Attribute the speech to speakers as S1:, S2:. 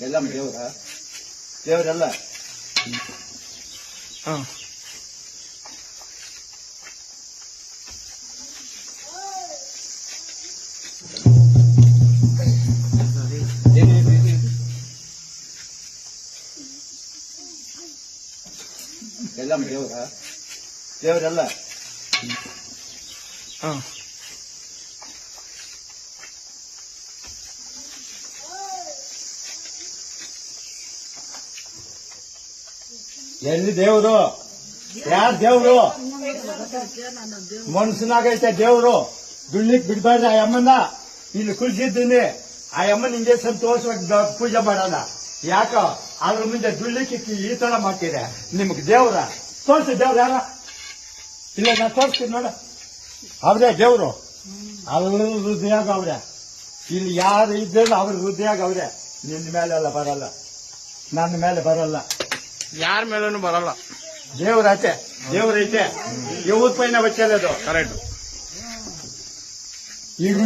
S1: Devam ediyor ha.
S2: Devam
S1: edelim. Ah. Devam ediyor ha. đó là
S2: à
S1: ಎಲ್ಲಿ ದೇವರು? ಯಾರ ದೇವರು? ಮನ್ಸನಾಗೈತೆ ದೇವರು. ದುಳ್ಳಿಕ್ ಬಿಡ್ಬಾರ್ದು ಆ ಅಮ್ಮನ ಇಲ್ಲಿ ಕುಲ್ಸಿದ್ದೀನಿ ಆ ಅಮ್ಮನ ಹಿಂಗೆ ಸಂತೋಷವಾಗಿ ಪೂಜೆ ಮಾಡೋಣ ಯಾಕೋ? ಅದ್ರ ಮುಂದೆ ದುಳ್ಳಿಕ್ಕೆ ಈ ತರ ಮಾಡ್ತೀರ. ನಿಮ್ಗೆ ದೇವ್ರ. ತೋರ್ಸಿ ದೇವ್ರ ಯಾರ? ಇಲ್ಲ, ನಾ ತೋರಿಸ್ತೀನಿ ನೋಡ. ಅವ್ರೇ ದೇವ್ರು. ಅಲ್ಲ ಹೃದಯಾಗ ಅವ್ರೆ. ಇಲ್ಲಿ ಯಾರು ಇದ್ದರೂ ಅವ್ರ ಹೃದಯ ಅವ್ರೆ. ನಿನ್ನ ಮೇಲೆಲ್ಲ ಬರಲ್ಲ. ನನ್ನ ಮೇಲೆ ಬರಲ್ಲ.
S2: ಯಾರ ಮೇಲೂ ಬರಲ್ಲ.
S1: ದೇವರೈತೆ ದೇವರೈತೆ ಇವತ್ತು ಪೈನ ಬಚ್ಚಲ್ಲದು
S2: ಕರೆಕ್ಟ್
S1: ಈಗ